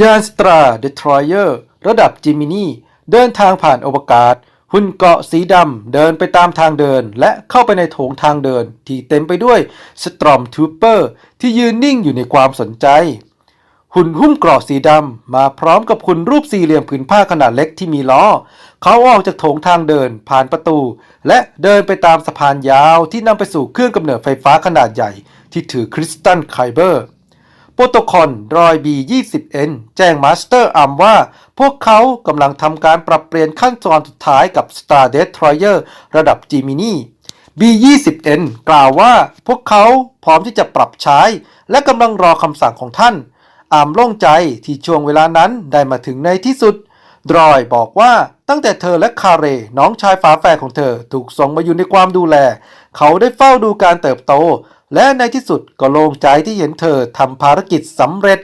ยานสตราเดทรอยเออร์ระดับจิมินีเดินทางผ่านอวกาศ หุ่นเกาะสีดำเดินไปตามทางเดิน และเข้าไปในโถงทางเดิน ที่เต็มไปด้วยสตรอมทูเปอร์ที่ยืนนิ่งอยู่ในความสนใจ หุ่นหุ้มเกราะสีดำมาพร้อมกับหุ่นรูปสี่เหลี่ยมผืนผ้าขนาดเล็กที่มีล้อ เขาออกจากโถงทางเดินผ่านประตู และเดินไปตามสะพานยาวที่นำไปสู่เครื่องกำเนิดไฟฟ้าขนาดใหญ่ ที่ถือคริสตัลไคเบอร์ โปรโตคอลรอย B20N แจ้งมาสเตอร์อัมว่า พวกเขากำลังทำการปรับเปลี่ยนขั้นตอนสุดท้ายกับ Star Destroyer ระดับ Gemini B20N กล่าวว่าพวกเขาพร้อมที่จะปรับใช้ และกำลังรอคำสั่งของท่าน อามโล่งใจที่ช่วงเวลานั้นได้มาถึงในที่สุด ดรอยบอกว่าตั้งแต่เธอและคาเร น้องชายฝาแฝดของเธอถูกส่งมาอยู่ในความดูแล เขาได้เฝ้าดูการเติบโต และในที่สุดก็โล่งใจที่เห็นเธอทำภารกิจสำเร็จ